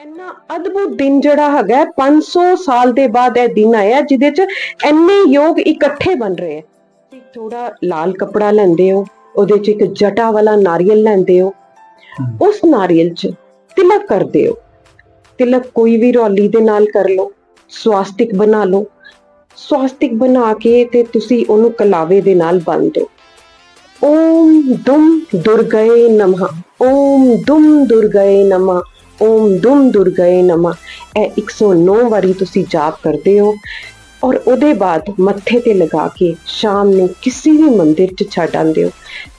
ਇੰਨਾ ਅਦਭੁਤ ਦਿਨ ਜਿਹੜਾ ਹੈਗਾ ਹੈ, 500 ਸਾਲ ਦੇ ਬਾਅਦ ਇਹ ਦਿਨ ਆਇਆ ਜਿਹਦੇ ਚ ਇੰਨੇ ਯੋਗ ਇਕੱਠੇ ਬਣ ਰਹੇ ਹੈ। ਤੁਸੀਂ ਥੋੜਾ ਲਾਲ ਕਪੜਾ ਲੈਂਦੇ ਹੋ ਉਹਦੇ ਚ ਇੱਕ ਜਟਾ ਵਾਲਾ ਨਾਰੀਅਲ ਲੈਂਦੇ ਹੋ। ਉਸ ਨਾਰੀਅਲ ਚ ਤਿਲਕ ਕਰਦੇ ਹੋ। ਤਿਲਕ ਕੋਈ ਵੀ ਰੌਲੀ ਦੇ ਨਾਲ ਕਰ ਲਓ ਸਵਾਸਤਿਕ ਬਣਾ ਲਓ। ਸਵਾਸਤਿਕ ਬਣਾ ਕੇ ਤੇ ਤੁਸੀਂ ਉਹਨੂੰ ਕਲਾਵੇ ਦੇ ਨਾਲ ਬੰਨ੍ਹ ਦਿਓ। ਓਮ ਦੁਮ ਦੁਰਗਏ ਨਮः ਓਮ ਦੁਮ ਦੁਰਗਏ ਨਮः। ਓਮ ਦੁਮ ਦੁਰਗਏ ਨਮः ਇਹ 109 ਵਾਰੀ ਤੁਸੀਂ ਜਾਪ ਕਰਦੇ ਹੋ ਔਰ ਉਹਦੇ ਬਾਅਦ ਮੱਥੇ ਤੇ ਲਗਾ ਕੇ ਸ਼ਾਮ ਨੂੰ ਕਿਸੇ ਵੀ ਮੰਦਿਰ 'ਚ ਛੱਡ ਆਉਂਦੇ ਹੋ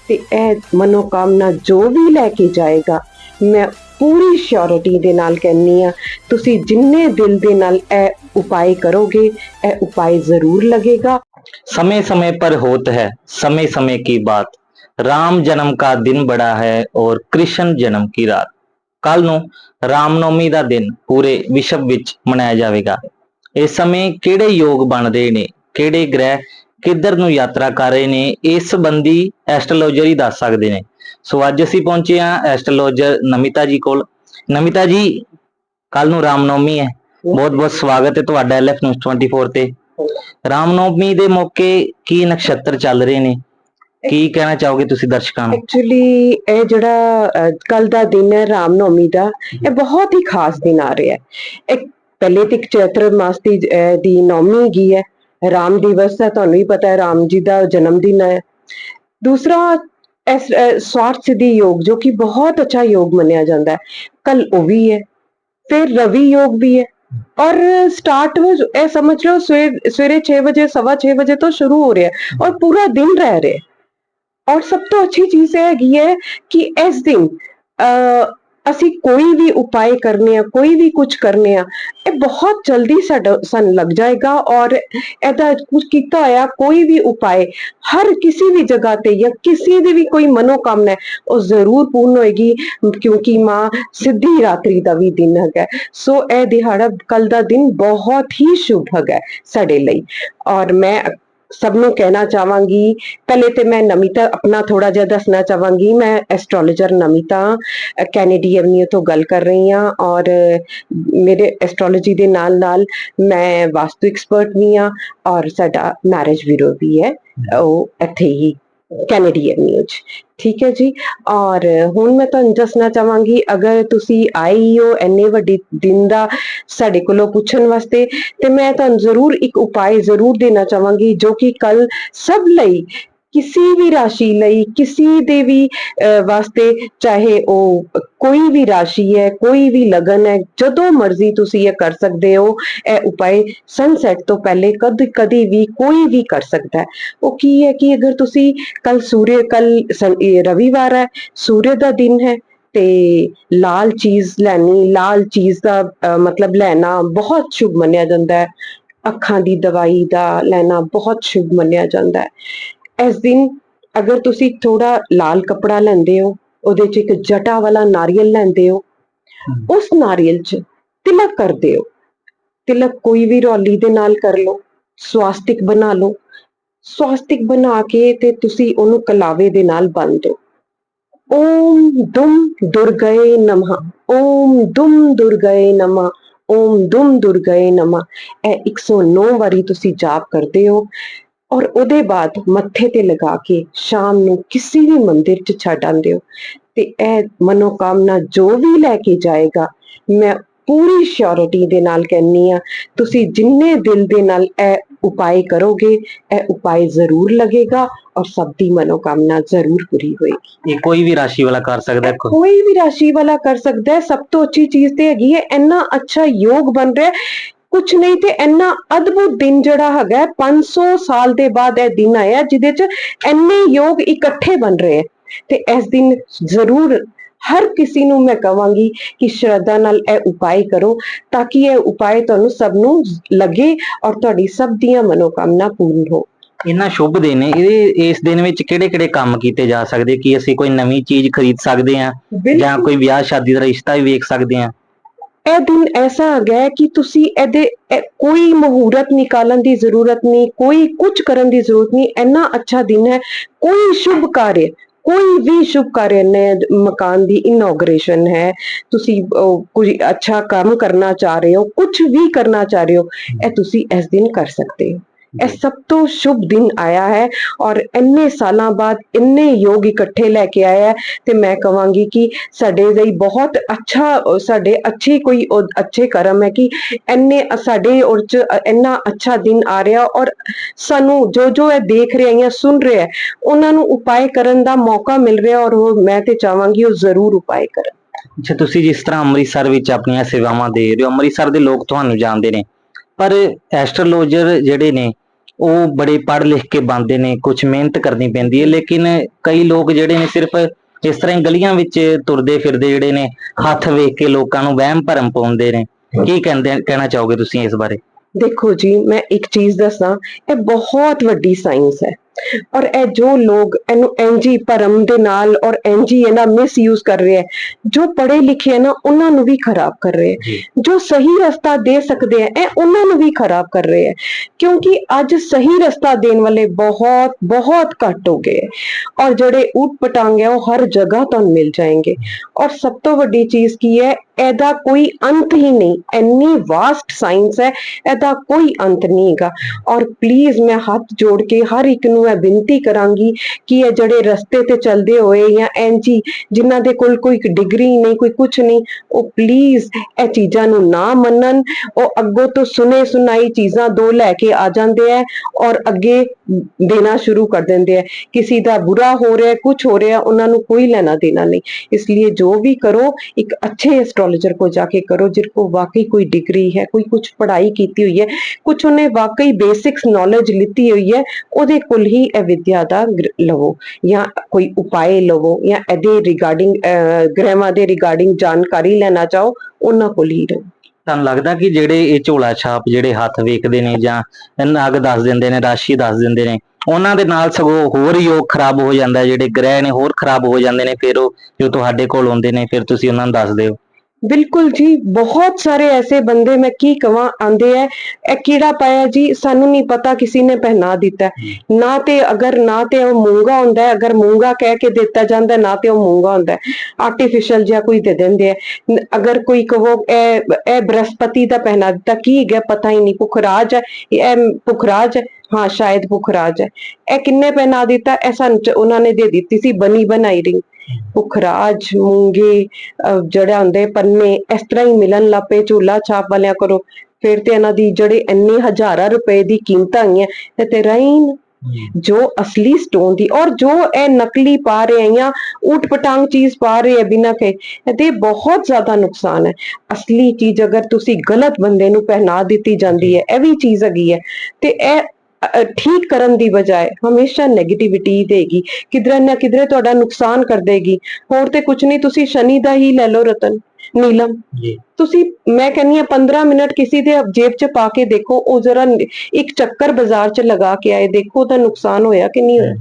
ਤੇ ਇਹ ਮਨੋਕਾਮਨਾ ਜੋ ਵੀ ਲੈ ਕੇ ਜਾਏਗਾ ਮੈਂ ਪੂਰੀ ਸ਼ੋਰਿਟੀ ਦੇ ਨਾਲ ਕਹਿੰਨੀ ਆ ਤੁਸੀਂ ਜਿੰਨੇ ਦਿਲ ਦੇ ਨਾਲ ਇਹ ਉਪਾਏ ਕਰੋਗੇ ਇਹ ਉਪਾਏ ਜ਼ਰੂਰ ਲੱਗੇਗਾ समय समय पर होत है समय समय की बात राम जन्म का दिन बड़ा है और कृष्ण जन्म की रात ਕੱਲ ਨੂੰ ਰਾਮਨੌਮੀ ਦਾ ਦਿਨ ਪੂਰੇ ਵਿਸ਼ਵ ਵਿੱਚ ਮਨਾਇਆ ਜਾਵੇਗਾ। ਇਸ ਸਮੇਂ ਕਿਹੜੇ ਯੋਗ ਬਣ ਰਹੇ ਨੇ, ਕਿਹੜੇ ਗ੍ਰਹਿ ਕਿੱਧਰ ਨੂੰ ਯਾਤਰਾ ਕਰ ਰਹੇ ਨੇ, ਇਸ ਸੰਬੰਧੀ ਐਸਟ੍ਰੋਲੋਜਰ ਹੀ ਦੱਸ ਸਕਦੇ ਨੇ। ਸੋ ਅੱਜ ਅਸੀਂ ਪਹੁੰਚੇ ਹਾਂ ਐਸਟ੍ਰੋਲੋਜਰ ਨਮਿਤਾ ਜੀ ਕੋਲ। ਨਮਿਤਾ ਜੀ ਕੱਲ ਨੂੰ ਰਾਮਨੌਮੀ ਹੈ। ਬਹੁਤ ਬਹੁਤ ਸਵਾਗਤ ਹੈ ਤੁਹਾਡਾ ਐਲਐਫ ਨਿਊਜ਼ 24 ਤੇ। ਰਾਮਨੌਮੀ ਦੇ ਮੌਕੇ ਕੀ ਨਕਸ਼ਤਰ ਚੱਲ ਰਹੇ ਨੇ? ਕੀ ਕਹਿਣਾ ਚਾਹੋਗੇ ਤੁਸੀਂ ਦਰਸ਼ਕਾਂ ਨੂੰ? ਐਕਚੁਅਲੀ ਇਹ ਜਿਹੜਾ ਕੱਲ ਦਾ ਦਿਨ ਹੈ ਰਾਮਨੌਮੀ ਦਾ ਇਹ ਬਹੁਤ ਹੀ ਖਾਸ ਦਿਨ ਆ ਰਿਹਾ ਹੈ। ਇੱਕ ਪਹਿਲੇ ਤੇ ਚੈਤਰ ਮਾਸ ਦੀ ਦੀ ਨੌਮੀ ਹੈਗੀ ਹੈ। ਰਾਮ ਦਿਵਸ ਹੈ ਤੁਹਾਨੂੰ ਹੀ ਪਤਾ ਹੈ ਰਾਮ ਜੀ ਦਾ ਜਨਮ ਦਿਨ ਹੈ। ਦੂਸਰਾ ਇਸ ਸਵਾਰਥ ਸਿੱਧੀ ਯੋਗ ਜੋ ਕਿ ਬਹੁਤ ਅੱਛਾ ਯੋਗ ਮੰਨਿਆ ਜਾਂਦਾ ਹੈ। ਕੱਲ ਉਹ ਵੀ ਹੈ ਫਿਰ ਰਵੀ ਯੋਗ ਵੀ ਹੈ। ਔਰ ਸਟਾਰਟ ਇਹ ਸਮਝ ਲਓ ਸਵੇਰ ਸਵੇਰੇ 6 ਵਜੇ ਸਵਾ 6 ਵਜੇ ਤੋਂ ਸ਼ੁਰੂ ਹੋ ਰਿਹਾ ਔਰ ਪੂਰਾ ਦਿਨ ਰਹਿ ਰਿਹਾ ਔਰ ਸਭ ਤੋਂ ਅੱਛੀ ਚੀਜ਼ ਇਹ ਹੈਗੀ ਹੈ ਕਿ ਇਸ ਦਿਨ ਅਹ, ਅਸੀਂ ਕੋਈ ਵੀ ਉਪਾਏ ਕਰਨੇ ਆ ਕੋਈ ਵੀ ਕੁਝ ਕਰਨੇ ਆ ਇਹ ਬਹੁਤ ਜਲਦੀ ਸਾਡਾ ਸਾਨੂੰ ਲੱਗ ਜਾਏਗਾ ਔਰ ਇਹਦਾ ਕੁਝ ਕੀਤਾ ਹੋਇਆ ਕੋਈ ਵੀ ਉਪਾਏ ਹਰ ਕਿਸੇ ਵੀ ਜਗ੍ਹਾ ਤੇ ਜਾਂ ਕਿਸੇ ਦੀ ਵੀ ਕੋਈ ਮਨੋਕਾਮਨਾ ਉਹ ਜ਼ਰੂਰ ਪੂਰਨ ਹੋਏਗੀ ਕਿਉਂਕਿ ਮਾਂ ਸਿੱਧੀ ਰਾਤਰੀ ਦਾ ਵੀ ਦਿਨ ਹੈਗਾ। ਸੋ ਇਹ ਦਿਹਾੜਾ ਕੱਲ ਦਾ ਦਿਨ ਬਹੁਤ ਹੀ ਸ਼ੁਭ ਹੈਗਾ ਸਾਡੇ ਲਈ। ਔਰ ਮੈਂ ਸਭ ਨੂੰ ਕਹਿਣਾ ਚਾਹਾਂਗੀ। ਪਹਿਲੇ ਤੇ ਮੈਂ ਨਮਿਤਾ ਆਪਣਾ ਥੋੜਾ ਜਿਹਾ ਦੱਸਣਾ ਚਾਹਾਂਗੀ। ਮੈਂ ਐਸਟ੍ਰੋਲੋਜਰ ਨਮਿਤਾ ਕੈਨੇਡੀ ਐਵਨਿਊ ਤੋਂ ਗੱਲ ਕਰ ਰਹੀ ਹਾਂ ਔਰ ਮੇਰੇ ਐਸਟ੍ਰੋਲੋਜੀ ਦੇ ਨਾਲ ਨਾਲ ਮੈਂ ਵਾਸਤੂ ਐਕਸਪਰਟ ਵੀ ਹਾਂ ਔਰ ਸਾਡਾ ਮੈਰਿਜ ਬਿਊਰੋ ਵੀ ਹੈ। ਉਹ ਇੱਥੇ ਹੀ ਕੈਨੇਡੀਅਨ ਨਿਊਜ਼ ਠੀਕ ਹੈ ਜੀ। ਔਰ ਹੁਣ ਮੈਂ ਤੁਹਾਨੂੰ ਦੱਸਣਾ ਚਾਹਾਂਗੀ, ਅਗਰ ਤੁਸੀਂ ਆਈ ਹੋ ਇੰਨੇ ਵੱਡੇ ਦਿਨ ਦਾ ਸਾਡੇ ਕੋਲੋਂ ਪੁੱਛਣ ਵਾਸਤੇ, ਤੇ ਮੈਂ ਤੁਹਾਨੂੰ ਜ਼ਰੂਰ ਇੱਕ ਉਪਾਅ ਜ਼ਰੂਰ ਦੇਣਾ ਚਾਹਾਂਗੀ, ਜੋ ਕਿ ਕੱਲ ਸਭ ਲਈ ਕਿਸੇ ਵੀ ਰਾਸ਼ੀ ਲਈ ਕਿਸੇ ਦੇ ਵੀ ਅਹ, ਵਾਸਤੇ ਚਾਹੇ ਉਹ ਕੋਈ ਵੀ ਰਾਸ਼ੀ ਹੈ ਕੋਈ ਵੀ ਲਗਨ ਹੈ ਜਦੋਂ ਮਰਜ਼ੀ ਤੁਸੀਂ ਇਹ ਕਰ ਸਕਦੇ ਹੋ ਇਹ ਉਪਾਅ ਸਨਸੈਟ ਤੋਂ ਪਹਿਲੇ ਕਦ ਕਦੀ ਵੀ ਕੋਈ ਵੀ ਕਰ ਸਕਦਾ ਹੈ। ਉਹ ਕੀ ਹੈ ਕਿ ਅਗਰ ਤੁਸੀਂ ਕੱਲ ਸੂਰਜ ਕੱਲ ਰਵੀਵਾਰ ਹੈ ਸੂਰਜ ਦਾ ਦਿਨ ਹੈ ਤੇ ਲਾਲ ਚੀਜ਼ ਲੈਣੀ ਲਾਲ ਚੀਜ਼ ਦਾ ਅਹ, ਮਤਲਬ ਲੈਣਾ ਬਹੁਤ ਸ਼ੁਭ ਮੰਨਿਆ ਜਾਂਦਾ ਹੈ। ਅੱਖਾਂ ਦੀ ਦਵਾਈ ਦਾ ਲੈਣਾ ਬਹੁਤ ਸ਼ੁਭ ਮੰਨਿਆ ਜਾਂਦਾ ਹੈ। ਇਸ ਦਿਨ ਅਗਰ ਤੁਸੀਂ ਥੋੜਾ ਲਾਲ ਕਪੜਾ ਲੈਂਦੇ ਹੋ ਉਹਦੇ ਚ ਇੱਕ ਜਟਾ ਵਾਲਾ ਨਾਰੀਅਲ ਲੈਂਦੇ ਹੋ ਉਸ ਨਾਰੀਅਲ ਚ ਤਿਲਕ ਕਰਦੇ ਹੋ। ਤਿਲਕ ਕੋਈ ਵੀ ਰੌਲੀ ਦੇ ਨਾਲ ਕਰ ਲਓ ਸਵਾਸਤਿਕ ਬਣਾ ਲਓ। ਸਵਾਸਤਿਕ ਬਣਾ ਕੇ ਤੇ ਤੁਸੀਂ ਉਹਨੂੰ ਕਲਾਵੇ ਦੇ ਨਾਲ ਬੰਨ੍ਹ ਦਿਓ। ਓਮ ਦੁਮ ਦੁਰਗਏ ਨਮः ਓਮ ਦੁਮ ਦੁਰਗਏ ਨਮः ਓਮ ਦੁਮ ਦੁਰਗਏ ਨਮः ਇਹ 109 ਵਾਰੀ ਤੁਸੀਂ ਜਾਪ ਕਰਦੇ ਹੋ। ਔਰ ਉਹਦੇ ਬਾਅਦ ਮੱਥੇ ਤੇ ਲਗਾ ਕੇ ਸ਼ਾਮ ਨੂੰ ਕਿਸੇ ਵੀ ਮੰਦਿਰ 'ਚ ਛੱਡ ਆਉਂਦੇ ਹੋ। ਤੇ ਇਹ ਮਨੋਕਾਮਨਾ ਜੋ ਵੀ ਲੈ ਕੇ ਜਾਏਗਾ ਮੈਂ ਪੂਰੀ ਸ਼ੋਰਿਟੀ ਦੇ ਨਾਲ ਕਹਿੰਨੀ ਆ ਤੁਸੀਂ ਜਿੰਨੇ ਦਿਲ ਦੇ ਨਾਲ ਇਹ ਉਪਾਏ ਕਰੋਗੇ ਇਹ ਉਪਾਏ ਜ਼ਰੂਰ ਲੱਗੇਗਾ ਔਰ ਸਭ ਦੀ ਮਨੋਕਾਮਨਾ ਜ਼ਰੂਰ ਪੂਰੀ ਹੋਏਗੀ। ਇਹ ਕੋਈ ਵੀ ਰਾਸ਼ੀ ਵਾਲਾ ਕਰ ਸਕਦਾ ਹੈ ਕੋਈ ਵੀ ਰਾਸ਼ੀ ਵਾਲਾ ਕਰ ਸਕਦਾ ਹੈ ਸਭ ਤੋਂ ਅੱਛੀ ਚੀਜ਼ ਤੇ ਹੈਗੀ ਹੈ ਇੰਨਾ ਅੱਛਾ ਯੋਗ ਬਣ ਰਿਹਾ ਕੁਛ ਨਹੀਂ ਤੇ ਇੰਨਾ ਅਦਭੁਤ ਦਿਨ ਜਿਹੜਾ ਹੈਗਾ ਹੈ, 500 ਸਾਲ ਦੇ ਬਾਅਦ ਇਹ ਦਿਨ ਆਇਆ ਜਿਹਦੇ ਚ ਇੰਨੇ ਯੋਗ ਇਕੱਠੇ ਬਣ ਰਹੇ ਹੈ। ਤੇ ਇਸ ਦਿਨ ਜ਼ਰੂਰ ਹਰ ਕਿਸੇ ਨੂੰ ਮੈਂ ਕਵਾਂਗੀ ਕਿ ਸ਼ਰਧਾ ਨਾਲ ਇਹ ਉਪਾਏ ਕਰੋ ਤਾਂ ਕਿ ਇਹ ਉਪਾਏ ਤੁਹਾਨੂੰ ਸਭ ਨੂੰ ਲੱਗੇ ਔਰ ਤੁਹਾਡੀ ਸਭ ਦੀਆਂ ਮਨੋਕਾਮਨਾ ਪੂਰਨ ਹੋ। ਇੰਨਾ ਸ਼ੁਭ ਦਿਨ ਹੈ ਇਹਦੇ ਇਸ ਦਿਨ ਵਿੱਚ ਕਿਹੜੇ ਕਿਹੜੇ ਕੰਮ ਕੀਤੇ ਜਾ ਸਕਦੇ ਕਿ ਅਸੀਂ ਕੋਈ ਨਵੀਂ ਚੀਜ਼ ਖਰੀਦ ਸਕਦੇ ਹਾਂ ਜਾਂ ਕੋਈ ਵਿਆਹ ਸ਼ਾਦੀ ਦਾ ਰਿਸ਼ਤਾ ਵੀ ਵੇਖ ਸਕਦੇ ਹਾਂ? ਇਹ ਦਿਨ ਐਸਾ ਆ ਗਿਆ ਹੈ ਕਿ ਤੁਸੀਂ ਇਹਦੇ ਕੋਈ ਮੁਹੂਰਤ ਨਿਕਾਲਣ ਦੀ ਜ਼ਰੂਰਤ ਨਹੀਂ ਕੋਈ ਕੁਝ ਕਰਨ ਦੀ ਜ਼ਰੂਰਤ ਨਹੀਂ ਇੰਨਾ ਅੱਛਾ ਦਿਨ ਹੈ। ਕੋਈ ਸ਼ੁਭ ਕਾਰਜ ਕੋਈ ਵੀ ਸ਼ੁਭ ਕਾਰਜ ਨੇ ਮਕਾਨ ਦੀ ਇਨੋਗ੍ਰੇਸ਼ਨ ਹੈ। ਤੁਸੀਂ ਅਹ, ਕੋਈ ਅੱਛਾ ਕੰਮ ਕਰਨਾ ਚਾਹ ਰਹੇ ਹੋ ਕੁਝ ਵੀ ਕਰਨਾ ਚਾਹ ਰਹੇ ਹੋ ਇਹ ਤੁਸੀਂ ਇਸ ਦਿਨ ਕਰ ਸਕਦੇ ਹੋ। ਇਹ ਸਭ ਤੋਂ ਸ਼ੁਭ ਦਿਨ ਆਇਆ ਹੈ ਔਰ ਇੰਨੇ ਸਾਲਾਂ ਬਾਅਦ ਇੰਨੇ ਯੋਗ ਇਕੱਠੇ ਲੈ ਕੇ ਆਇਆ ਹੈ ਤੇ ਮੈਂ ਕਹਾਂਗੀ ਕਿ ਸਾਡੇ ਲਈ ਬਹੁਤ ਅੱਛਾ ਸਾਡੇ ਅੱਛੀ ਕੋਈ ਅੱਛੇ ਕਰਮ ਹੈ ਕਿ ਇੰਨੇ ਸਾਡੇ ਔਰ ਚ ਇੰਨਾ ਅੱਛਾ ਦਿਨ ਆ ਰਿਹਾ ਔਰ ਸਾਨੂੰ ਜੋ ਜੋ ਇਹ ਦੇਖ ਰਿਹਾ ਜਾਂ ਸੁਣ ਰਿਹਾ ਉਹਨਾਂ ਨੂੰ ਉਪਾਏ ਕਰਨ ਦਾ ਮੌਕਾ ਮਿਲ ਰਿਹਾ ਔਰ ਉਹ ਮੈਂ ਤੇ ਚਾਹਾਂਗੀ ਉਹ ਜ਼ਰੂਰ ਉਪਾਏ ਕਰਨ। ਅੱਛਾ, ਤੁਸੀਂ ਜਿਸ ਤਰ੍ਹਾਂ ਅੰਮ੍ਰਿਤਸਰ ਵਿੱਚ ਆਪਣੀਆਂ ਸੇਵਾਵਾਂ ਦੇ ਰਹੇ ਹੋ, ਅੰਮ੍ਰਿਤਸਰ ਦੇ ਲੋਕ ਤੁਹਾਨੂੰ ਜਾਣਦੇ ਨੇ, ਪਰ ਐਸਟਰੋਲੋਜਰ ਜਿਹੜੇ ਨੇ ਉਹ ਬੜੇ ਪੜ੍ਹ ਲਿਖ ਕੇ ਬੰਦੇ ਨੇ ਕੁਝ ਮਿਹਨਤ ਕਰਨੀ ਪੈਂਦੀ ਹੈ, ਲੇਕਿਨ ਕਈ ਲੋਕ ਜਿਹੜੇ ਨੇ ਸਿਰਫ ਇਸ ਤਰ੍ਹਾਂ ਹੀ ਗਲੀਆਂ ਵਿੱਚ ਤੁਰਦੇ ਫਿਰਦੇ ਜਿਹੜੇ ਨੇ, ਹੱਥ ਵੇਖ ਕੇ ਲੋਕਾਂ ਨੂੰ ਵਹਿਮ ਭਰਮ ਪਾਉਂਦੇ ਨੇ। ਕੀ ਕਹਿੰਦੇ, ਕਹਿਣਾ ਚਾਹੋਗੇ ਤੁਸੀਂ ਇਸ ਬਾਰੇ? ਦੇਖੋ ਜੀ, ਮੈਂ ਇੱਕ ਚੀਜ਼ ਦੱਸਾਂ, ਇਹ ਬਹੁਤ ਵੱਡੀ ਸਾਇੰਸ ਹੈ। ਔਰ ਇਹ ਜੋ ਲੋਕ ਇਹਨੂੰ ਐਨਜੀ ਭਰਮ ਦੇ ਨਾਲ ਔਰ ਐਨਜੀ ਇਹਦਾ ਮਿਸਯੂਜ਼ ਕਰ ਰਹੇ ਹੈ ਜੋ ਪੜ੍ਹੇ ਲਿਖੇ ਹੈ ਨਾ ਉਹਨਾਂ ਨੂੰ ਵੀ ਖਰਾਬ ਕਰ ਰਹੇ ਹੈ ਜੀ। ਸਹੀ ਰਸਤਾ ਦੇ ਸਕਦੇ ਹੈ ਇਹ ਉਹਨਾਂ ਨੂੰ ਵੀ ਖਰਾਬ ਕਰ ਰਹੇ ਹੈ ਕਿਉਂਕਿ ਅੱਜ ਸਹੀ ਰਸਤਾ ਦੇਣ ਵਾਲੇ ਬਹੁਤ ਬਹੁਤ ਘੱਟ ਹੋ ਗਏ ਔਰ ਜਿਹੜੇ ਊਟ ਪਟਾਂਗ ਹੈ ਉਹ ਹਰ ਜਗ੍ਹਾ ਤੁਹਾਨੂੰ ਮਿਲ ਜਾਣਗੇ। ਔਰ ਸਭ ਤੋਂ ਵੱਡੀ ਚੀਜ਼ ਕੀ ਹੈ ਇਹਦਾ ਕੋਈ ਅੰਤ ਹੀ ਨਹੀਂ। ਇੰਨੀ ਵਾਸਟ ਸਾਇੰਸ ਹੈ ਇਹਦਾ ਕੋਈ ਅੰਤ ਨਹੀਂ ਹੈਗਾ। ਔਰ ਪਲੀਜ਼ ਮੈਂ ਹੱਥ ਜੋੜ ਕੇ ਹਰ ਇੱਕ ਨੂੰ ਮੈਂ ਬੇਨਤੀ ਕਰਾਂਗੀ ਕਿ ਇਹ ਜਿਹੜੇ ਰਸਤੇ ਤੇ ਚੱਲਦੇ ਹੋਏ ਜਾਂ ਐਨਜੀ ਜਿਨ੍ਹਾਂ ਦੇ ਕੋਲ ਕੋਈ ਡਿਗਰੀ ਨਹੀਂ, ਕੋਈ ਕੁਝ ਨਹੀਂ, ਉਹ ਪਲੀਜ਼ ਇਹ ਚੀਜ਼ਾਂ ਨੂੰ ਨਾ ਮੰਨਣ। ਉਹ ਅੱਗੋਂ ਤੋਂ ਸੁਨੇ ਸੁਨਾਈ ਚੀਜ਼ਾਂ ਦੋ ਲੈ ਕੇ ਆ ਜਾਂਦੇ ਆ ਔਰ ਅੱਗੇ ਦੇਣਾ ਸ਼ੁਰੂ ਕਰ ਦਿੰਦੇ ਆ ਕਿਸੇ ਦਾ ਬੁਰਾ ਹੋ ਰਿਹਾ ਕੁਝ ਹੋ ਰਿਹਾ, ਉਹਨਾਂ ਨੂੰ ਕੋਈ ਲੈਣਾ ਦੇਣਾ ਨਹੀਂ। ਇਸ ਲਈ ਜੋ ਵੀ ਕਰੋ, ਇੱਕ ਅੱਛੇ ਐਸਟ੍ਰੋਲੋਜਰ ਕੋ ਜਾਕੇ ਕਰੋ ਜਿਰ ਕੋ ਵਾਕਈ ਕੋਈ ਡਿਗਰੀ ਹੈ, ਕੋਈ ਕੁਝ ਪੜ੍ਹਾਈ ਕੀਤੀ ਹੋਈ ਹੈ ਕੁਝ ਉਹਨੇ ਵਾਕਈ ਬੇਸਿਕਸ ਨੌਲੇਜ ਲਿੱਤੀ ਹੋਈ ਹੈ, ਉਹਦੇ ਕੋਲ ਹੀ ਇਹ ਵਿਦਿਆ ਦਾ ਲਵੋ ਜਾਂ ਕੋਈ ਉਪਾਏ ਲਵੋ ਜਾਂ ਇਹਦੇ ਰਿਗਾਰਡਿੰਗ ਗ੍ਰਹਿਵਾਂ ਦੇ ਰਿਗਾਰਡਿੰਗ ਜਾਣਕਾਰੀ ਲੈਣਾ ਚਾਹੋ, ਉਹਨਾਂ ਕੋਲ ਹੀ ਰਹੋ। ਤੁਹਾਨੂੰ ਲੱਗਦਾ ਕਿ ਜਿਹੜੇ ਇਹ ਝੋਲਾ ਛਾਪ ਜਿਹੜੇ ਹੱਥ ਵੇਖਦੇ ਨੇ ਜਾਂ ਨਗ ਦੱਸ ਦਿੰਦੇ ਨੇ, ਰਾਸ਼ੀ ਦੱਸ ਦਿੰਦੇ ਨੇ, ਉਹਨਾਂ ਦੇ ਨਾਲ ਸਗੋਂ ਹੋਰ ਯੋਗ ਖਰਾਬ ਹੋ ਜਾਂਦਾ, ਜਿਹੜੇ ਗ੍ਰਹਿ ਨੇ ਹੋਰ ਖਰਾਬ ਹੋ ਜਾਂਦੇ ਨੇ, ਫਿਰ ਉਹ ਜੋ ਤੁਹਾਡੇ ਕੋਲ ਆਉਂਦੇ ਨੇ, ਫਿਰ ਤੁਸੀਂ ਉਹਨਾਂ ਨੂੰ ਦੱਸਦੇ ਹੋ ਬਿਲਕੁਲ ਜੀ ਬਹੁਤ ਸਾਰੇ ਐਸੇ ਬੰਦੇ ਮੈਂ ਕੀ ਕਵਾਂ ਆਂਦੇ ਐ ਇਹ ਕਿਹੜਾ ਪਾਇਆ ਜੀ ਸਾਨੂੰ ਨਹੀਂ ਪਤਾ ਕਿਸੇ ਨੇ ਪਹਿਨਾ ਦਿੱਤਾ। ਨਾ ਤੇ ਅਗਰ ਨਾ ਤੇ ਉਹ ਮੂੰਗਾ ਹੁੰਦਾ ਹੈ, ਅਗਰ ਮੂੰਗਾ ਕਹਿ ਕੇ ਦਿੱਤਾ ਜਾਂਦਾ ਨਾ ਤੇ ਉਹ ਮੂੰਗਾ ਹੁੰਦਾ ਆਰਟੀਫੀਸ਼ੀਅਲ ਜਿਹਾ ਕੋਈ ਦੇ ਦਿੰਦੇ ਆ ਅਗਰ ਕੋਈ ਕਹੋ ਇਹ ਇਹ ਬ੍ਰਹਸਪਤੀ ਦਾ ਪਹਿਨਾ ਦਿੱਤਾ ਕੀ ਹੈਗਾ ਪਤਾ ਹੀ ਨਹੀਂ ਪੁਖਰਾਜ ਹੈ ਇਹ ਪੁਖਰਾਜ ਹੈ ਹਾਂ ਸ਼ਾਇਦ ਪੁਖਰਾਜ ਹੈ। ਇਹ ਕਿੰਨੇ ਪਹਿਨਾ ਦਿੱਤਾ ਇਹ ਸਾਨੂੰ ਚ- ਉਹਨਾਂ ਨੇ ਦੇ ਦਿੱਤੀ ਸੀ ਬਣੀ ਬਣਾਈ ਰਿੰਗ ਪੁਖਰਾਜ ਮੂੰਗੇ ਜਿਹੜਾ ਹੁੰਦੇ ਪੰਨੇ ਇਸ ਤਰ੍ਹਾਂ ਹੀ ਮਿਲਣ ਲੱਪੇ ਝੂਲਾ ਛਾਪ ਵਾਲਿਆਂ ਕਰੋ ਫਿਰ ਤੇ ਇਹਨਾਂ ਦੀ ਜਿਹੜੇ ਇੰਨੇ ਹਜ਼ਾਰਾਂ ਰੁਪਏ ਦੀ ਕੀਮਤਾਂ ਹੈਗੀਆਂ ਤੇ ਤੇ ਰਹੀਨ ਜੋ ਅਸਲੀ ਸਟੋਨ ਦੀ ਔਰ ਜੋ ਇਹ ਨਕਲੀ ਪਾ ਰਹੇ ਆ ਜਾਂ ਊਟ ਪਟਾਂਗ ਚੀਜ਼ ਪਾ ਰਹੇ ਆ ਬਿਨਾਂ ਕੇ ਇਹਦੇ ਬਹੁਤ ਜ਼ਿਆਦਾ ਨੁਕਸਾਨ ਹੈ। ਅਸਲੀ ਚੀਜ਼ ਅਗਰ ਤੁਸੀਂ ਗਲਤ ਬੰਦੇ ਨੂੰ ਪਹਿਨਾ ਦਿੱਤੀ ਜਾਂਦੀ ਹੈ ਇਹ ਵੀ ਚੀਜ਼ ਹੈਗੀ ਹੈ। ਤੇ ਇਹ ਠੀਕ ਕਰਨ ਦੀ ਬਜਾਏ ਹਮੇਸ਼ਾ 네ਗੇਟਿਵਿਟੀ ਦੇਗੀ। ਕਿਧਰੇ ਨਾ ਕਿਧਰੇ ਤੁਹਾਡਾ ਨੁਕਸਾਨ ਕਰ ਦੇਗੀ। ਹੋਰ ਤੇ ਕੁਝ ਨਹੀਂ ਤੁਸੀਂ ਸ਼ਨੀ ਦਾ ਹੀ ਲੈ ਲਓ ਰਤਨ ਨੀਲਮ। ਤੁਸੀਂ ਮੈਂ ਕਹਿੰਨੀ ਆ 15 ਮਿੰਟ ਕਿਸੇ ਦੇ ਜੇਬ 'ਚ ਪਾ ਕੇ ਦੇਖੋ ਉਹ ਜ਼ਰਾ ਇੱਕ ਚੱਕਰ ਬਾਜ਼ਾਰ 'ਚ ਲਗਾ ਕੇ ਆਏ ਦੇਖੋ ਉਹਦਾ ਨੁਕਸਾਨ ਹੋਇਆ ਕਿ ਨਹੀਂ ਹੋਇਆ।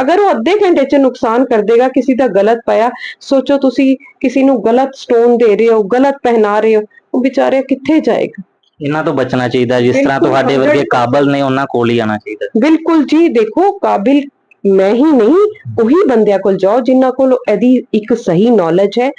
ਅਗਰ ਉਹ ਅੱਧੇ ਘੰਟੇ 'ਚ ਨੁਕਸਾਨ ਕਰ ਦੇਗਾ ਕਿਸੇ ਦਾ ਗਲਤ ਪਾਇਆ ਸੋਚੋ ਤੁਸੀਂ ਕਿਸੇ ਨੂੰ ਗਲਤ ਸਟੋਨ ਦੇ ਰਹੇ ਹੋ ਗਲਤ ਪਹਿਨਾ ਰਹੇ ਹੋ ਉਹ ਵਿਚਾਰੇ ਕਿੱਥੇ ਜਾਏਗਾ? ਇਹਨਾਂ ਤੋਂ ਬਚਣਾ ਚਾਹੀਦਾ ਜਿਸ ਤਰ੍ਹਾਂ ਬਿਲਕੁਲ, ਤੁਹਾਡੇ ਵਰਗੇ 100% ਕਾਬਲ ਨੇ ਉਹਨਾਂ ਕੋਲ ਹੀ ਆਣਾ ਚਾਹੀਦਾ। ਬਿਲਕੁਲ ਜੀ ਦੇਖੋ ਕਾਬਿਲ ਮੈਂ ਹੀ ਨਹੀਂ ਉਹੀ ਬੰਦਿਆਂ ਕੋਲ ਜਾਓ ਜਿਨ੍ਹਾਂ ਕੋਲ ਇਹਦੀ ਇੱਕ ਸਹੀ ਨੌਲੇਜ ਹੈ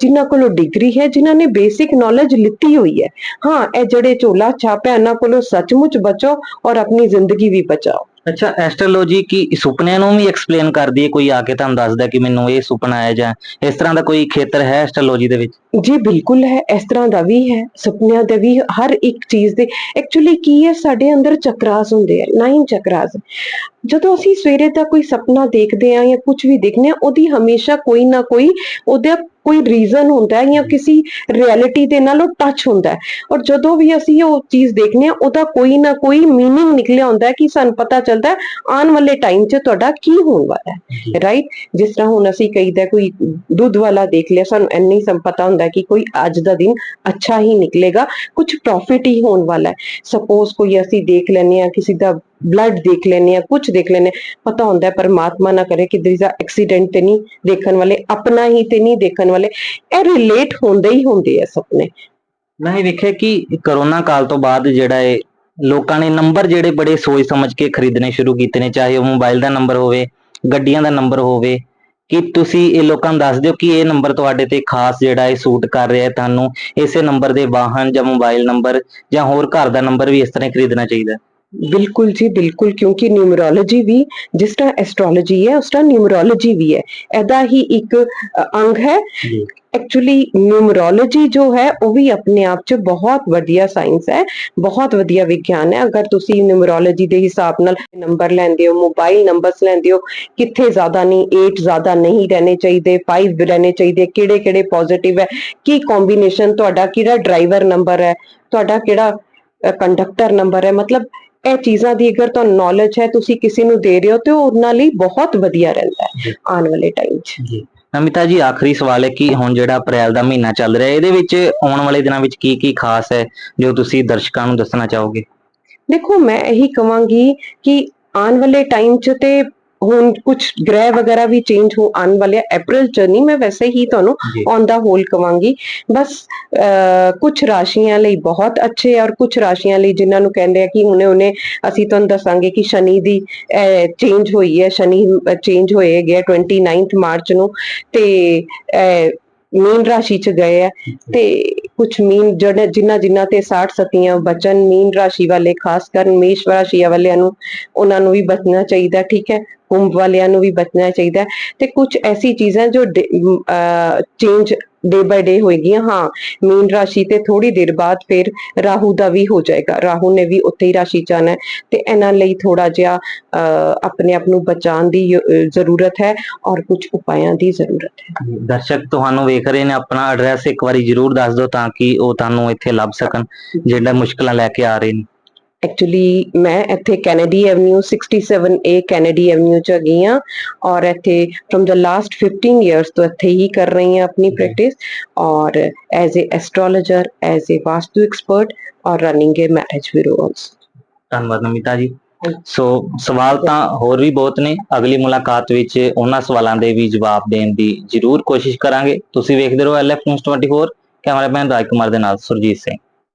ਜਿਨ੍ਹਾਂ ਕੋਲ ਡਿਗਰੀ ਹੈ ਜਿਨ੍ਹਾਂ ਨੇ ਬੇਸਿਕ ਨੌਲੇਜ ਲਿੱਤੀ ਹੋਈ ਹੈ। ਹਾਂ ਇਹ ਜਿਹੜੇ ਝੋਲਾ ਛਾਪਿਆ ਇਹਨਾਂ ਕੋਲੋਂ ਸੱਚਮੁੱਚ ਬਚੋ ਔਰ ਆਪਣੀ ਜ਼ਿੰਦਗੀ ਵੀ ਬਚਾਓ। ਅੱਛਾ ਐਸਟਰੋਲੋਜੀ ਕੀ ਸੁਪਨਿਆਂ ਨੂੰ ਵੀ ਐਕਸਪਲੇਨ ਕਰਦੀ ਹੈ? ਕੋਈ ਆ ਕੇ ਤੁਹਾਨੂੰ ਦੱਸਦਾ ਕਿ ਮੈਨੂੰ ਇਹ ਸੁਪਨਾ ਆਇਆ ਜਾਂ ਇਸ ਤਰ੍ਹਾਂ ਦਾ ਕੋਈ ਖੇਤਰ ਹੈ ਐਸਟਰੋਲੋਜੀ ਦੇ ਵਿੱਚ? ਜੀ, ਬਿਲਕੁਲ ਹੈ, ਇਸ ਤਰ੍ਹਾਂ ਦਾ ਵੀ ਹੈ, ਸੁਪਨਿਆਂ ਦੇ ਵੀ ਹਰ ਇੱਕ ਚੀਜ਼ ਦੇ ਐਕਚੁਅਲੀ ਕੀ ਹੈ, ਸਾਡੇ ਅੰਦਰ ਚੱਕਰਾਸ ਹੁੰਦੇ ਆ ਨਾਈਨ ਚੱਕਰਾਸ ਜਦੋਂ ਅਸੀਂ ਸਵੇਰੇ ਦਾ ਕੋਈ ਸੁਪਨਾ ਦੇਖਦੇ ਆ ਜਾਂ ਕੁਝ ਵੀ ਦੇਖਦੇ ਆ ਉਹਦੀ ਹਮੇਸ਼ਾ ਕੋਈ ਨਾ ਕੋਈ ਉਹਦਾ ਕੋਈ ਰੀਜ਼ਨ ਹੁੰਦਾ ਹੈ ਜਾਂ ਕਿਸੇ ਰਿਐਲਿਟੀ ਦੇ ਨਾਲ ਉਹ ਟੱਚ ਹੁੰਦਾ ਹੈ ਔਰ ਜਦੋਂ ਵੀ ਅਸੀਂ ਉਹ ਚੀਜ਼ ਦੇਖਨੇ ਆ ਉਹਦਾ ਕੋਈ ਨਾ ਕੋਈ मीनिंग ਨਿਕਲਿਆ ਹੁੰਦਾ ਹੈ ਕਿ ਸਾਨੂੰ ਪਤਾ ਚੱਲਦਾ ਹੈ ਆਉਣ ਵਾਲੇ ਟਾਈਮ 'ਚ ਤੁਹਾਡਾ ਕੀ ਹੋਣ ਵਾਲਾ ਹੈ ਰਾਈਟ ਜਿਸ ਤਰ੍ਹਾਂ ਹੁਣ ਅਸੀਂ ਕਹੀਦਾ ਕੋਈ ਦੁੱਧ ਵਾਲਾ ਦੇਖ ਲਿਆ ਸਾਨੂੰ ਇੰਨੀ ਸਮ ਪਤਾ ਹੁੰਦਾ ਹੈ ਕਿ ਕੋਈ ਅੱਜ ਦਾ ਦਿਨ ਅੱਛਾ ਹੀ ਨਿਕਲੇਗਾ ਕੁਝ ਪ੍ਰੋਫਿਟ ਹੀ ਹੋਣ ਵਾਲਾ ਹੈ ਸਪੋਜ਼ ਕੋਈ ਅਸੀਂ ਦੇਖ ਲੈਨੇ ਆ ਕਿਸੇ ਦਾ ਬਲੱਡ ਦੇਖ ਲੈਨੇ ਆ ਕੁਝ ਦੇਖ ਲੈਨੇ ਪਤਾ ਹੁੰਦਾ ਹੈ, ਪਰਮਾਤਮਾ ਨਾ ਕਰੇ ਕਿ ਦਿਸ ਐਕਸੀਡੈਂਟ ਤੇ ਨਹੀਂ ਦੇਖਣ ਵਾਲੇ, ਆਪਣਾ ਹੀ ਤੇ ਨਹੀਂ ਦੇਖਣ ਵਾਲੇ। ਇਹ ਰਿਲੇਟ ਹੁੰਦੇ ਹੀ ਹੁੰਦੇ ਆ ਸੁਪਨੇ। ਮੈਂ ਇਹ ਵੇਖਿਆ ਕਿ ਕਰੋਨਾ ਕਾਲ ਤੋਂ ਬਾਅਦ ਜਿਹੜਾ ਹੈ ਲੋਕਾਂ ਨੇ ਨੰਬਰ ਜਿਹੜੇ ਬੜੇ ਸੋਚ ਸਮਝ ਕੇ ਖਰੀਦਣੇ ਸ਼ੁਰੂ ਕੀਤੇ ਨੇ, ਚਾਹੇ ਉਹ ਮੋਬਾਈਲ ਦਾ ਨੰਬਰ ਹੋਵੇ, ਗੱਡੀਆਂ ਦਾ ਨੰਬਰ ਹੋਵੇ। ਕਿ ਤੁਸੀਂ ਇਹ ਲੋਕਾਂ ਨੂੰ ਦੱਸ ਦਿਓ ਕਿ ਇਹ ਨੰਬਰ ਤੁਹਾਡੇ ਤੇ ਖਾਸ ਜਿਹੜਾ ਹੈ ਸੂਟ ਕਰ ਰਿਹਾ ਹੈ, ਤੁਹਾਨੂੰ ਇਸੇ ਨੰਬਰ ਦੇ ਵਾਹਨ ਜਾਂ ਮੋਬਾਈਲ ਨੰਬਰ ਜਾਂ ਹੋਰ ਘਰ ਦਾ ਨੰਬਰ ਵੀ ਇਸ ਤਰ੍ਹਾਂ ਖਰੀਦਣਾ ਚਾਹੀਦਾ ਬਿਲਕੁਲ ਜੀ ਬਿਲਕੁਲ ਕਿਉਂਕਿ ਨਿਊਮਰੋਲੋਜੀ ਵੀ ਜਿਸ ਤਰ੍ਹਾਂ ਐਸਟ੍ਰੋਲੋਜੀ ਹੈ ਉਸ ਤਰ੍ਹਾਂ ਨਿਊਮਰੋਲੋਜੀ ਵੀ ਹੈ। ਇਹਦਾ ਹੀ ਇੱਕ ਅੰਗ ਹੈ। ਐਕਚੁਅਲੀ ਨਿਊਮਰੋਲੋਜੀ ਜੋ ਹੈ ਉਹ ਵੀ ਆਪਣੇ ਆਪ 'ਚ ਬਹੁਤ ਵਧੀਆ ਸਾਇੰਸ ਹੈ ਬਹੁਤ ਵਧੀਆ ਵਿਗਿਆਨ ਹੈ। ਅਗਰ ਤੁਸੀਂ ਨਿਊਮਰੋਲੋਜੀ ਦੇ ਹਿਸਾਬ ਨਾਲ ਨੰਬਰ ਲੈਂਦੇ ਹੋ ਮੋਬਾਈਲ ਨੰਬਰਸ ਲੈਂਦੇ ਹੋ ਕਿੱਥੇ ਜ਼ਿਆਦਾ ਨਹੀਂ 8 ਜ਼ਿਆਦਾ ਨਹੀਂ ਰਹਿਣੇ ਚਾਹੀਦੇ 5 ਰਹਿਣੇ ਚਾਹੀਦੇ ਕਿਹੜੇ ਕਿਹੜੇ ਪੋਜ਼ਿਟਿਵ ਹੈ ਕੀ ਕੰਬੀਨੇਸ਼ਨ ਤੁਹਾਡਾ ਕਿਹੜਾ ਡਰਾਈਵਰ ਨੰਬਰ ਹੈ ਤੁਹਾਡਾ ਕਿਹੜਾ ਕੰਡਕਟਰ ਨੰਬਰ ਹੈ ਮਤਲਬ ਇਹ ਚੀਜ਼ਾਂ ਦੀ ਅਗਰ ਤੁਹਾਨੂੰ ਨੌਲੇਜ ਹੈ ਤੁਸੀਂ ਕਿਸੇ ਨੂੰ ਦੇ ਰਹੇ ਹੋ ਤੇ ਉਹ ਉਹਨਾਂ ਲਈ ਬਹੁਤ ਵਧੀਆ ਰਹਿੰਦਾ। ਹੈ ਆਉਣ ਵਾਲੇ ਟਾਈਮ 'ਚ। ਜੀ। ਨਮਿਤਾ ਜੀ ਆਖਰੀ ਸਵਾਲ ਹੈ ਕਿ ਹੁਣ ਜਿਹੜਾ ਅਪ੍ਰੈਲ ਦਾ ਮਹੀਨਾ ਚੱਲ ਰਿਹਾ ਹੈ ਇਹਦੇ ਵਿੱਚ ਆਉਣ ਵਾਲੇ ਦਿਨਾਂ ਵਿੱਚ ਕੀ ਕੀ ਖਾਸ ਹੈ ਜੋ ਤੁਸੀਂ ਦਰਸ਼ਕਾਂ ਨੂੰ ਦੱਸਣਾ ਚਾਹੋਗੇ? ਦੇਖੋ ਮੈਂ ਇਹੀ ਕਵਾਂਗੀ ਕਿ ਆਉਣ ਵਾਲੇ ਟਾਈਮ 'ਚ ਤੇ ਹੁਣ ਕੁਝ ਗ੍ਰਹਿ ਵਗੈਰਾ ਵੀ ਚੇਂਜ ਹੋ ਆਉਣ ਵਾਲੇ ਅਪ੍ਰੈਲ 'ਚ ਨਹੀਂ ਮੈਂ ਵੈਸੇ ਹੀ ਤੁਹਾਨੂੰ ਔਨ ਦਾ ਹੋਲ ਕਵਾਂਗੀ। ਬਸ ਕੁਝ ਰਾਸ਼ੀਆਂ ਲਈ ਬਹੁਤ ਅੱਛੇ ਔਰ ਕੁਝ ਰਾਸ਼ੀਆਂ ਲਈ ਜਿਨ੍ਹਾਂ ਨੂੰ ਕਹਿੰਦੇ ਆ ਕਿ ਹੁਣੇ ਹੁਣੇ ਅਸੀਂ ਤੁਹਾਨੂੰ ਦੱਸਾਂਗੇ ਕਿ ਸ਼ਨੀ ਦੀ ਚੇਂਜ ਹੋਈ ਹੈ। ਸ਼ਨੀ ਚੇਂਜ ਹੋਏ ਗਿਆ 29th ਮਾਰਚ ਨੂੰ ਤੇ ਮੀਨ ਰਾਸ਼ੀ ਚ ਗਏ ਆ। ਤੇ ਕੁਝ ਮੀਨ ਜਿਹੜੇ ਜਿਨ੍ਹਾਂ ਜਿਨ੍ਹਾਂ ਤੇ 60 ਸਤੀਆਂ ਬਚਨ ਮੀਨ ਰਾਸ਼ੀ ਵਾਲੇ ਖਾਸ ਕਰ ਮੇਸ਼ ਰਾਸ਼ੀ ਵਾਲਿਆਂ ਨੂੰ ਉਹਨਾਂ ਨੂੰ ਵੀ ਬਚਣਾ ਚਾਹੀਦਾ ਠੀਕ ਹੈ? ਕੁੰਭ ਵਾਲਿਆਂ ਨੂੰ ਵੀ ਬਚਣਾ ਚਾਹੀਦਾ ਤੇ ਕੁਝ ਐਸੀ ਚੀਜ਼ਾਂ ਜੋ ਚੇਂਜ ਡੇ ਬਾਈ ਡੇ ਹੋਏਗੀਆਂ, ਹਾਂ, ਮੀਨ ਰਾਸ਼ੀ ਤੇ ਥੋੜੀ ਦੇਰ ਬਾਅਦ ਫਿਰ ਰਾਹੂ ਦਾ ਵੀ ਹੋ ਜਾਏਗਾ। ਰਾਹੂ ਨੇ ਵੀ ਉੱਥੇ ਹੀ ਰਾਸ਼ੀ ਚ ਤੇ ਇਹਨਾਂ ਲਈ ਥੋੜਾ ਜਿਹਾ ਆਪਣੇ ਆਪ ਨੂੰ ਬਚਾਉਣ ਦੀ ਜ਼ਰੂਰਤ ਹੈ ਔਰ ਕੁਝ ਉਪਾਇਆਂ ਦੀ ਜ਼ਰੂਰਤ ਹੈ। ਦਰਸ਼ਕ ਤੁਹਾਨੂੰ ਵੇਖ ਰਹੇ ਨੇ, ਆਪਣਾ ਐਡਰੈਸ ਇੱਕ ਵਾਰੀ ਜਰੂਰ ਦੱਸ ਦਿਓ ਤਾਂ ਕਿ ਉਹ ਤੁਹਾਨੂੰ ਇੱਥੇ ਲੱਭ ਸਕਣ, ਜਿਹੜਾ ਮੁਸ਼ਕਲਾਂ ਲੈ ਕੇ ਆ ਰਹੇ ਨੇ। ਐਕਚੁਅਲੀ ਮੈਂ ਇੱਥੇ Kennedy avenue 67A Kennedy avenue ਚ ਹੈਗੀ ਹਾਂ ਔਰ ਇੱਥੇ ਫਰਮ ਦ ਲਾਸਟ 15 ਇਅਰਸ ਤੋਂ ਇੱਥੇ ਹੀ ਕਰ ਰਹੀ ਹਾਂ ਆਪਣੀ ਪ੍ਰੈਕਟਿਸ ਔਰ as a astrologer as a vastu expert ਔਰ running a marriage bureau also ਧੰਨਵਾਦ ਨਮਿਤਾ ਜੀ। ਸੋ ਸਵਾਲ ਤਾਂ ਹੋਰ ਵੀ ਬਹੁਤ ਨੇ। ਅਗਲੀ ਮੁਲਾਕਾਤ ਵਿੱਚ ਉਹਨਾਂ ਸਵਾਲਾਂ ਦੇ ਵੀ ਜਵਾਬ ਦੇਣ ਦੀ ਜਰੂਰ ਕੋਸ਼ਿਸ਼ ਕਰਾਂਗੇ। ਤੁਸੀਂ ਵੇਖਦੇ ਰਹੋ LF news 24 cameraman Raj Kumar ਦੇ ਨਾਲ ਸੁਰਜੀਤ ਸਿੰਘ।